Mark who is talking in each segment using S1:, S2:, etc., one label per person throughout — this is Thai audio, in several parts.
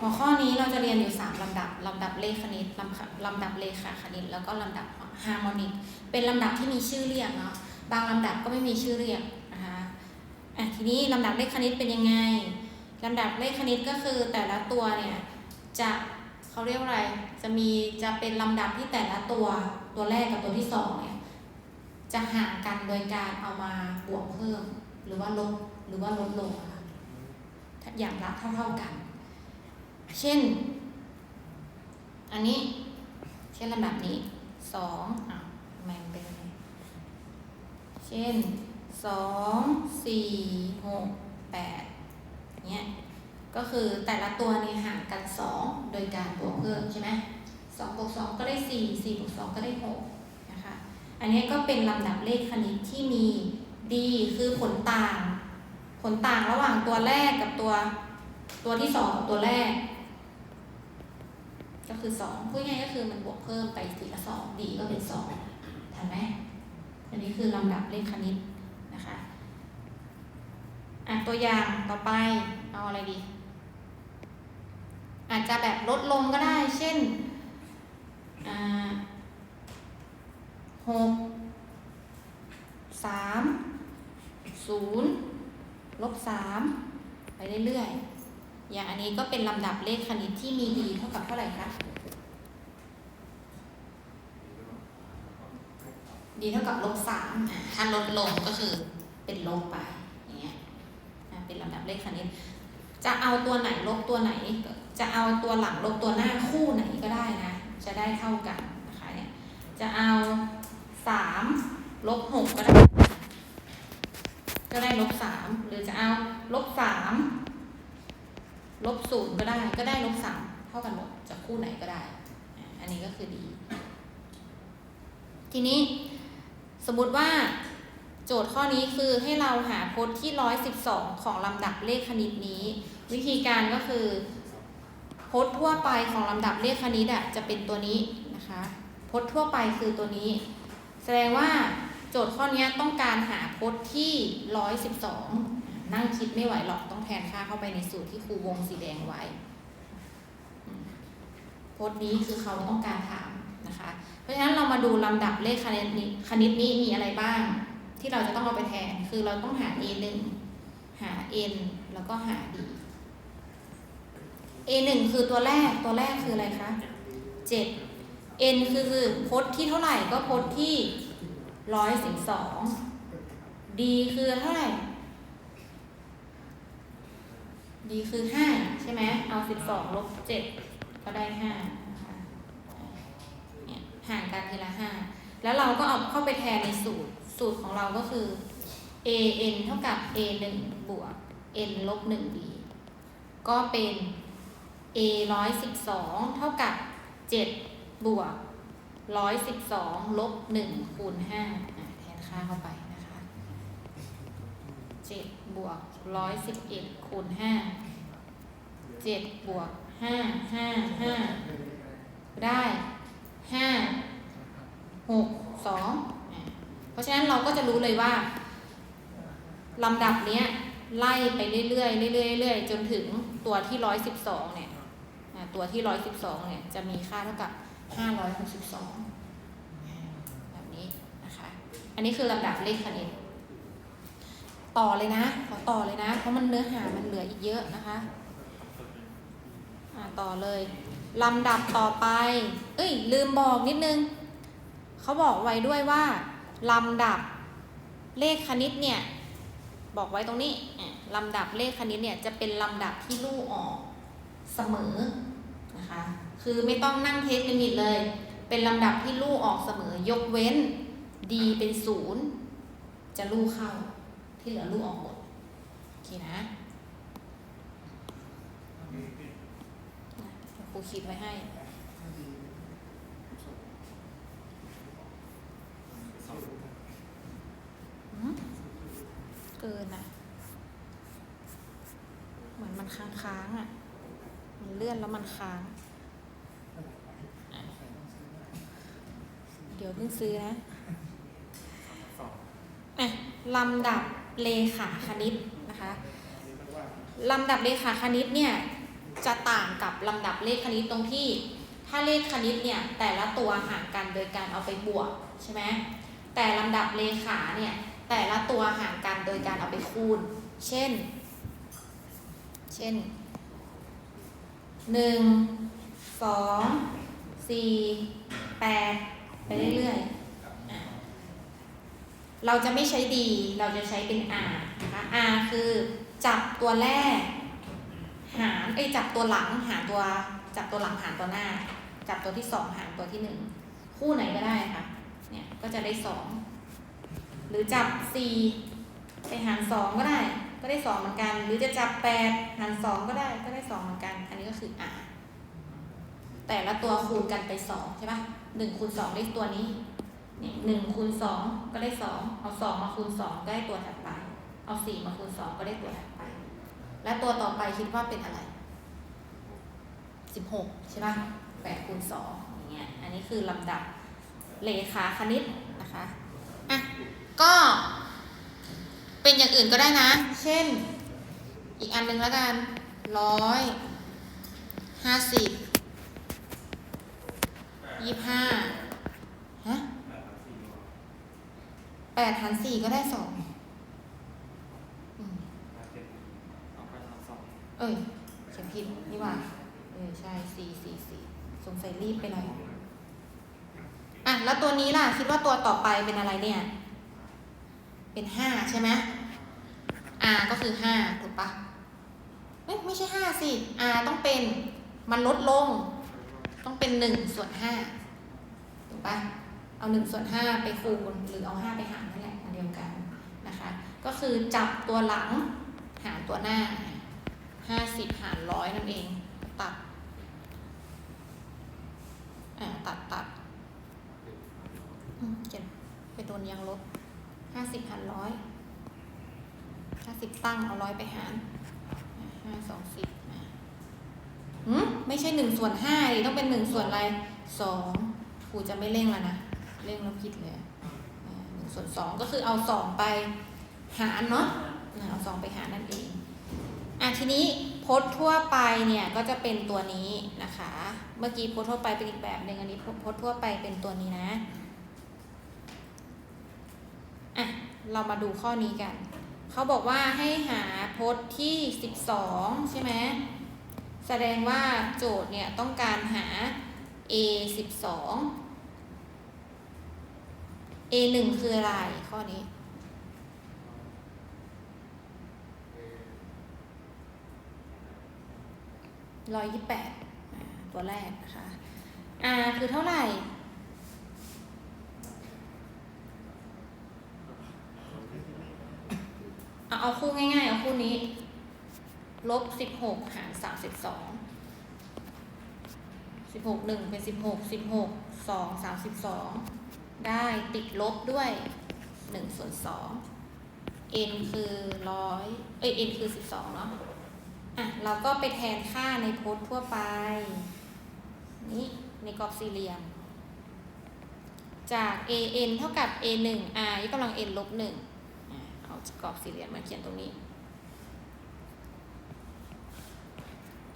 S1: หัวข้อนี้เราจะเรียนอยู่ 3 ลำดับ ลำดับเลขคณิตลำลำดับเลขาคณิต แล้วก็ลำดับฮาร์โมนิก เป็นลำดับที่มีชื่อเรียกเนาะ บางลำดับก็ไม่มีชื่อเรียกนะคะอะทีนี้ลำดับเลขคณิตเป็นยังไง ลำดับเลขคณิตก็คือแต่ละตัวเนี่ยจะเขาเรียกว่าอะไร จะมีจะเป็นลำดับที่แต่ละตัวตัวแรกกับตัวที่สองเนี่ยจะห่างกันโดยการเอามาบวกเพิ่ม หรือว่าลบหรือว่าลดลงอะค่ะอย่างละเท่าๆกัน เช่น อันนี้ เช่นลำดับนี้สองอะทำไมมันเป็นอย่างนี้เช่นสองสี่หกแปดเนี้ยก็คือแต่ละตัวเนี่ยห่างกันสองโดยการบวกเพิ่มใช่ไหมสองบวกสองก็ได้สี่สี่บวกสองก็ได้หกนะคะอันนี้ก็เป็นลำดับเลขคณิตที่มีดีคือผลต่าง ผลต่างระหว่างตัวแรกกับตัว ตัวที่สองกับตัวแรก ก็คือสองพูดง่ายก็คือมันบวกเพิ่มไปทีละสองดีก็เป็นสองทันไหมอันนี้คือลำดับเลขคณิตนะคะอะตัวอย่างต่อไปเอาอะไรดี อาจจะแบบลดลงก็ได้ เช่นหกสามศูนย์ลบสามไปเรื่อยๆ อย่างอันนี้ก็เป็นลำดับเลขคณิตที่มีดีเท่ากับเท่าไหร่คะดีเท่ากับลบสามถ้าลดลงก็คือเป็นลบไปอย่างเงี้ยเป็นลำดับเลขคณิต จะเอาตัวไหนลบตัวไหน จะเอาตัวหลังลบตัวหน้าคู่ไหนก็ได้นะ จะได้เท่ากันนะคะเนี่ย จะเอาสามลบหกก็ได้ ก็ได้ลบสามหรือจะเอาลบสาม ลบศูนย์ก็ได้ ก็ได้ลบสามเท่ากันหมดจะคู่ไหนก็ได้ อันนี้ก็คือดี ทีนี้สมมุติว่าโจทย์ข้อนี้คือให้เราหาพจน์ที่ 112 ของลำดับเลขคณิตนี้ วิธีการก็คือพจน์ทั่วไปของลำดับเลขคณิตอะจะเป็นตัวนี้นะคะพจน์ทั่วไปคือตัวนี้ แสดงว่าโจทย์ข้อนี้ต้องการหาพจน์ที่ 112 นั่งคิดไม่ไหวหรอกต้องแทนค่าเข้าไปในสูตรที่ครูวงสีแดงไว้อืมพจน์นี้คือเขาต้องการถามนะคะ เพราะฉะนั้นเรามาดูลำดับเลขคณิตนี้คณิตนี้มีอะไรบ้าง ที่เราจะต้องเอาไปแทน คือเราต้องหา a 1หา n แล้วก็หา d a 1คือตัวแรกตัวแรกคืออะไรคะ 7 n คือพจน์ที่เท่าไหร่ก็พจน์ที่ 112 d คือเท่าไหร่ d คือ 5 ใช่ไหมเอา 12 ลบ 7 ก็ได้5นะคะเนี่ยห่างกันทีละ 5 แล้วเราก็เอาเข้าไปแทนในสูตร สูตรของเราก็คือ a n เท่ากับ a 1บวก n ลบ1 b ก็เป็น a 112 เท่ากับ 7 บวก 112 ลบ 1 คูณ5อะแทนค่าเข้าไปนะคะ 7 บวก 111คูณ5 7บวก5 5 5ได้5 6 2อะเพราะฉะนั้นเราก็จะรู้เลยว่าลำดับเนี้ยไล่ไปเรื่อยๆเรื่อยๆเรื่อยๆจนถึงตัวที่112เนี่ยตัวที่112เนี่ยจะมีค่าเท่ากับ562แบบนี้นะคะ อันนี้คือลำดับเลขคณิต ต่อเลยนะ ขอต่อเลยนะ เพราะมันเนื้อหามันเหลืออีกเยอะนะคะอ่าต่อเลยลำดับต่อไป เอ้ย ลืมบอกนิดนึง เขาบอกไว้ด้วยว่า ลำดับเลขคณิตเนี่ย บอกไว้ตรงนี้ ลำดับเลขคณิตเนี่ยจะเป็นลำดับที่ลู่ออกเสมอนะคะ คือไม่ต้องนั่งเทสลิมิตเลย เป็นลำดับที่ลู่ออกเสมอ ยกเว้น d เป็นศูนย์จะลู่เข้า ที่เหลือลู่ออกหมด โอเคนะครูคิดไว้ให้อืมเกินอะ เหมือนมันค้างค้างๆอะ มันเลื่อนแล้วมันค้างอะเดี๋ยวเพิ่งซื้อนะอะลำดับ เลขาคณิตนะคะลำดับเลขาคณิตเนี่ยจะต่างกับลำดับเลขคณิตตรงที่ ถ้าเลขคณิตเนี่ยแต่ละตัวหารกันโดยการเอาไปบวกใช่ไหมแต่ลำดับเลขาเนี่ยแต่ละตัวหารกันโดยการเอาไปคูณ เช่น เช่นหนึ่งสองสี่แปดไปเรื่อยๆ เราจะไม่ใช้ D เราจะใช้เป็น R นะคะ R คือจับตัวแรก หารเอ้จับตัวหลังหารตัวจับตัวหลังหารตัวหน้า จับตัวที่สองหารตัวที่หนึ่งคู่ไหนก็ได้ค่ะเนี่ยก็จะได้สองหรือจับสี่ไปหารสองก็ได้ ก็ได้สองเหมือนกัน หรือจะจับแปดหารสองก็ได้ก็ได้สองเหมือนกัน อันนี้ก็คือ r แต่ละตัวคูณกันไปสองใช่ปะหนึ่งคูณสองได้ตัวนี้ เนี่ยหนึ่งคูณสองก็ได้สองเอาสองมาคูณสองก็ได้ตัวถัดไป เอาสี่มาคูณสองก็ได้ตัวถัดไป และตัวต่อไปคิดว่าเป็นอะไรสิบหกใช่ปะแปดคูณสองอย่างเงี้ยอันนี้คือลำดับเลขาคณิตนะคะอะก็เป็นอย่างอื่นก็ได้นะ เช่น อีกอันหนึ่งแล้วกันร้อยห้าสิบยี่ห้าฮะ แปดหารสี่ก็ได้สองอืมเอ้ยเขียนผิดนี่หว่า เออใช่สี่สี่สี่สงสัยรีบไปหน่อยอะแล้วตัวนี้ล่ะ คิดว่าตัวต่อไปเป็นอะไรเนี่ย เป็นห้าใช่ไหม r ก็คือห้าถูกปะไม่ไม่ใช่ห้าสิ r ต้องเป็นมันลดลง ต้องเป็นหนึ่งส่วนห้าถูกปะ เอาหนึ่งส่วนห้าไปคูณหรือเอาห้าไปหารนั่นแหละอันเดียวกันนะคะ ก็คือจับตัวหลังหารตัวหน้าห้าสิบหารร้อยนั่นเอง ตัดอ่าตัดตัดอืมเขียนไปโดนยางลบห้าสิบหารร้อยห้าสิบตั้งเอาร้อยไปหารห้าสองสิบหืมไม่ใช่หนึ่งส่วนห้าดิต้องเป็นหนึ่งส่วนอะไรสองครูจะไม่เร่งแล้วนะ เร่งแล้วผิดเลยหนึ่งส่วนสองก็คือเอาสองไปหารเนาะเอาสองไปหารนั่นเองอะทีนี้พจน์ทั่วไปเนี่ยก็จะเป็นตัวนี้นะคะ เมื่อกี้พจน์ทั่วไปเป็นอีกแบบหนึ่งอันนี้พจน์ทั่วไปเป็นตัวนี้นะอะเรามาดูข้อนี้กัน เขาบอกว่าให้หาพจน์ที่ 12 ใช่ไหมแสดงว่าโจทย์เนี่ยต้องการหา a 12 a 1คืออะไรข้อนี้ ร้อยยี่แปดตัวแรกนะคะ r คือเท่าไหร่ เอาเอาคู่ง่ายๆ เอาคู่นี้ ลบสิบหกหารสามสิบสองสิบหกหนึ่งเป็นสิบหกสิบหกสองสามสิบสอง ได้ติดลบด้วยหนึ่งส่วนสอง n คือร้อยเอ้ย n คือสิบสองเนาะอะ เราก็ไปแทนค่าในพจน์ทั่วไป นี่ในกรอบสี่เหลี่ยม จาก a n เท่ากับ a 1 r ยกกำลัง n ลบหนึ่งเอากรอบสี่เหลี่ยมมาเขียนตรงนี้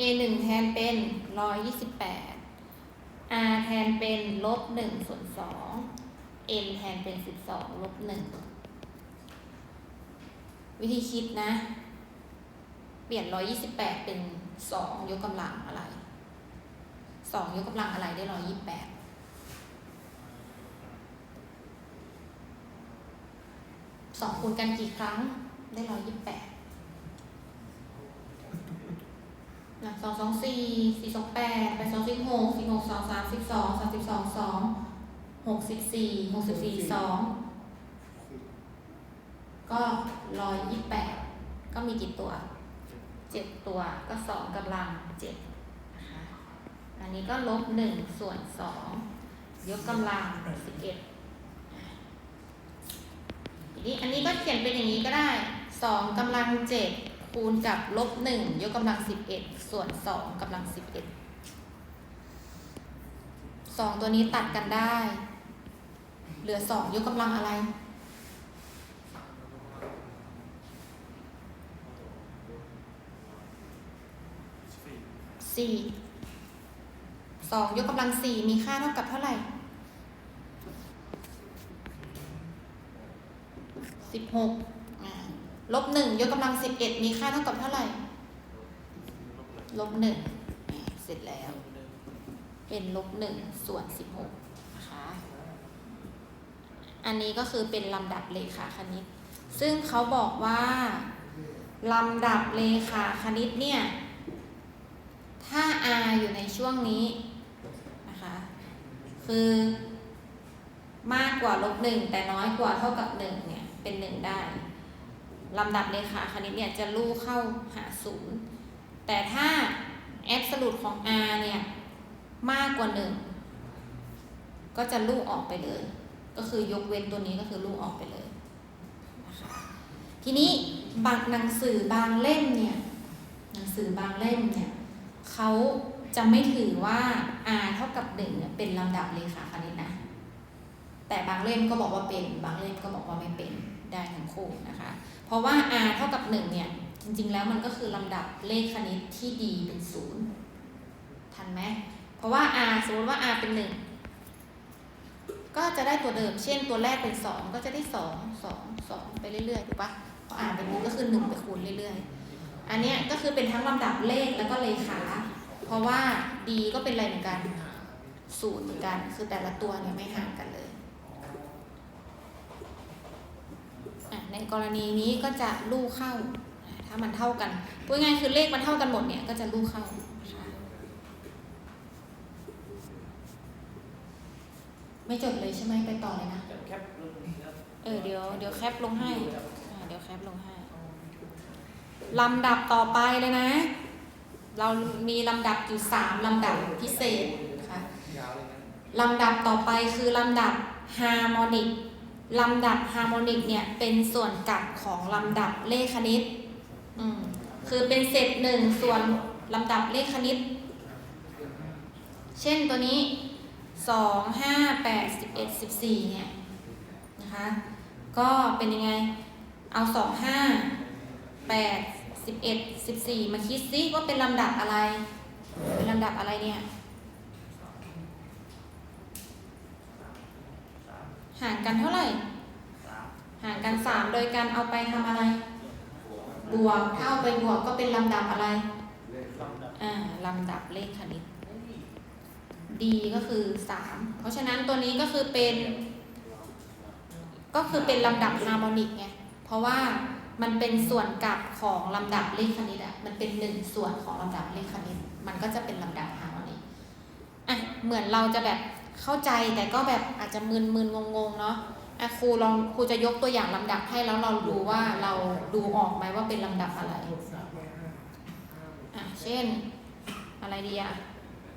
S1: a 1แทนเป็น 128 r แทนเป็นลบ1ส่วน2 n แทนเป็น 12ลบ1วิธีคิดนะ เปลี่ยน 128 เป็น 2 ยกกำลังอะไร 2 ยกกำลังอะไรได้ 128สองคูณกันกี่ครั้งได้ร้อยยี่สิบแปดนะสองสองสี่สี่สองแปดแปดสองสิบหกสิบหกสองสามสิบสองสามสิบสองสอง หกสิบสี่หกสิบสี่สองก็ร้อยยี่สิบแปดก็มีกี่ตัวเจ็ดตัวก็สองกำลังเจ็ดนะคะอันนี้ก็ลบหนึ่งส่วนสองยกกำลังสิบเอ็ดทีนี้อันนี้ก็เขียนเป็นอย่างนี้ก็ได้สองกำลังเจ็ดคูณกับลบหนึ่งยกกำลังสิบเอ็ดส่วนสองกำลังสิบเอ็ดสองตัวนี้ตัดกันได้ เหลือสองยกกำลังอะไรสี่สองยกกำลังสี่มีค่าเท่ากับเท่าไหร่สิบหกลบหนึ่งยกกำลังสิบเอ็ดมีค่าเท่ากับเท่าไหร่ ลบหนึ่งเสร็จแล้ว เป็นลบหนึ่งส่วนสิบหก อันนี้ก็คือเป็นลำดับเลขาคณิต ซึ่งเขาบอกว่าลำดับเลขาคณิตเนี่ย ถ้า r อยู่ในช่วงนี้นะคะคือมากกว่าลบหนึ่งแต่น้อยกว่าเท่ากับหนึ่งเนี่ย เป็นหนึ่งได้ลำดับเลขาคณิตเนี่ยจะลู่เข้าหาศูนย์แต่ถ้า absolute ของ r เนี่ย มากกว่าหนึ่งก็จะลู่ออกไปเลย ก็คือยกเว้นตัวนี้ก็คือลู่ออกไปเลยนะคะทีนี้บางหนังสือบางเล่มเนี่ยหนังสือบางเล่มเนี่ยเขาจะไม่ถือว่า r เท่ากับหนึ่งเนี่ยเป็นลำดับเลขาคณิตนะแต่บางเล่มก็บอกว่าเป็นบางเล่มก็บอกว่าไม่เป็นได้ทั้งคู่นะคะ เพราะว่า r เท่ากับหนึ่งเนี่ยจริงๆแล้วมันก็คือลำดับเลขคณิตที่ดีเป็นศูนย์ทันไหมเพราะว่า r สมมติว่า r เป็นหนึ่ง ก็จะได้ตัวเดิม เช่นตัวแรกเป็นสองก็จะได้สองสองสองไปเรื่อยๆถูกปะเพราะ r เป็นหนึ่งก็คือหนึ่งไปคูณเรื่อยๆ อันเนี้ยก็คือเป็นทั้งลำดับเลขแล้วก็เลขา เพราะว่า d ก็เป็นอะไรเหมือนกันศูนย์เหมือนกัน คือแต่ละตัวเนี่ยไม่ห่างกันเลยอะในกรณีนี้ก็จะลู่เข้า ถ้ามันเท่ากันพูดง่ายคือเลขมันเท่ากันหมดเนี่ยก็จะลู่เข้านะคะ ไม่จดเลยใช่ไหมไปต่อเลยนะ
S2: แคปรูปนี้ครับ
S1: เออเดี๋ยวเดี๋ยวแคปลงให้อ่าเดี๋ยวแคปลงให้ลำดับต่อไปเลยนะ เรามีลำดับอยู่สามลำดับพิเศษนะคะ
S2: ยาวเลยนะ
S1: ลำดับต่อไปคือลำดับฮาร์โมนิกลำดับฮาร์โมนิกเนี่ยเป็นส่วนกลับของลำดับเลขคณิตอืมคือเป็นเศษหนึ่งส่วนลำดับเลขคณิต เช่นตัวนี้ สองห้าแปดสิบเอ็ดสิบสี่เนี่ยนะคะก็เป็นยังไงเอาสองห้าแปดสิบเอ็ดสิบสี่มาคิดซิว่าเป็นลำดับอะไร เป็นลำดับอะไรเนี่ยห่างกันเท่าไหร่ ห่างกันสามโดยการเอาไปทำอะไร บวกถ้าเอาไปบวกก็เป็นลำดับอะไรอ่าลำดับเลขคณิต D ก็คือสามเพราะฉะนั้นตัวนี้ก็คือเป็น ก็คือเป็นลำดับฮาร์โมนิกไง เพราะว่ามันเป็นส่วนกลับของลำดับเลขคณิตอะมันเป็นหนึ่งส่วนของลำดับเลขคณิต มันก็จะเป็นลำดับฮาร์โมนิกอะเหมือนเราจะแบบเข้าใจแต่ก็แบบอาจจะมึนมึนงงงๆเนาะอะครูลองครูจะยกตัวอย่างลำดับให้แล้วเราดูว่าเราดูออกไหมว่าเป็นลำดับอะไรอะเช่น อะไรดีอะ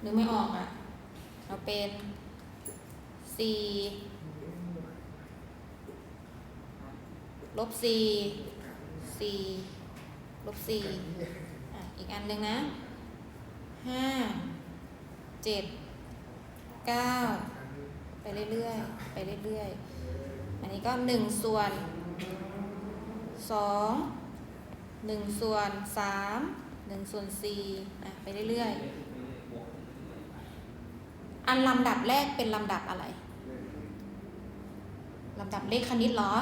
S1: นึกไม่ออกอะ เราเป็นสี่ลบสี่สี่ลบสี่อีกอันหนึ่งนะห้าเจ็ดเก้าไปเรื่อยๆ ไปเรื่อยๆ อันนี้ก็หนึ่งส่วนสองหนึ่งส่วนสามหนึ่งส่วนสี่อะไปเรื่อยๆ อันลำดับแรกเป็นลำดับอะไรลำดับเลขคณิตเหรอ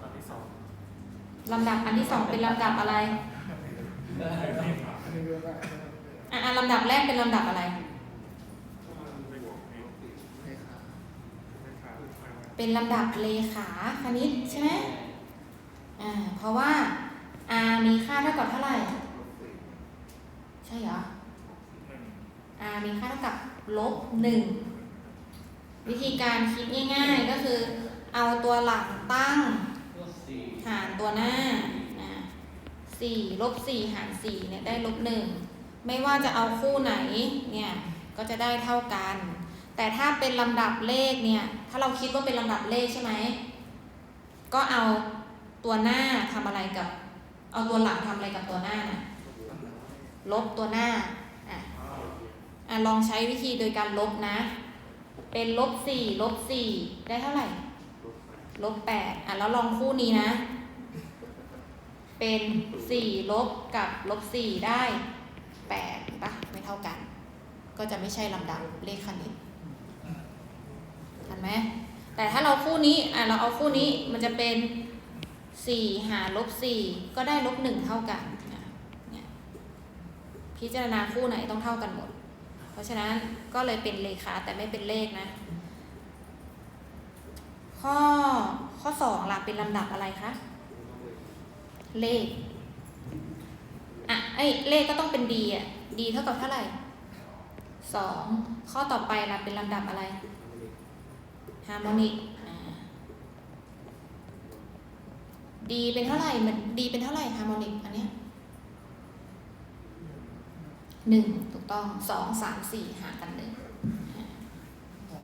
S2: ตอนที่สอง
S1: ลำดับอันที่สองเป็นลำดับอะไรอะอันลำดับแรกเป็นลำดับอะไร เป็นลำดับเลขาคณิตใช่ไหมอ่าเพราะว่า r มีค่าเท่ากับเท่าไหร่ ใช่เหรอ r มีค่าเท่ากับ ลบหนึ่งวิธีการคิดง่ายๆก็คือ เอาตัวหลักตั้ง
S2: ก็สี่
S1: หารตัวหน้าอ่าสี่ลบสี่หารสี่เนี่ยได้ลบหนึ่งไม่ว่าจะเอาคู่ไหนเนี่ยก็จะได้เท่ากัน แต่ถ้าเป็นลำดับเลขเนี่ยถ้าเราคิดว่าเป็นลำดับเลขใช่ไหมก็เอาตัวหน้าทำอะไรกับ เอาตัวหลังทำอะไรกับตัวหน้านะลบตัวหน้า อะลองใช้วิธีโดยการลบนะ เป็นลบสี่ลบสี่ได้เท่าไหร่ ลบแปดอะแล้วลองคู่นี้นะ เป็นสี่ลบกับลบสี่ได้แปดปะในท่ากัน ก็จะไม่ใช่ลำดับเลขคณิตทันไหมแต่ถ้าเราคู่นี้อะเราเอาคู่นี้มันจะเป็นสี่หารลบสี่ก็ได้ลบหนึ่งเท่ากันเนี่ยพิจารณาคู่ไหนต้องเท่ากันหมด เพราะฉะนั้นก็เลยเป็นเลขาแต่ไม่เป็นเลขนะ ข้อข้อสองล่ะเป็นลำดับอะไรคะ เลขอะไอ้เลขก็ต้องเป็นดีอะดีเท่ากับเท่าไหร่สองข้อต่อไปล่ะเป็นลำดับอะไรฮาร์โมนิกดีเป็นเท่าไหร่มันดีเป็นเท่าไหร่ฮาร์โมนิกอันเนี้ย หนึ่งถูกต้องสองสามสี่หารกัน1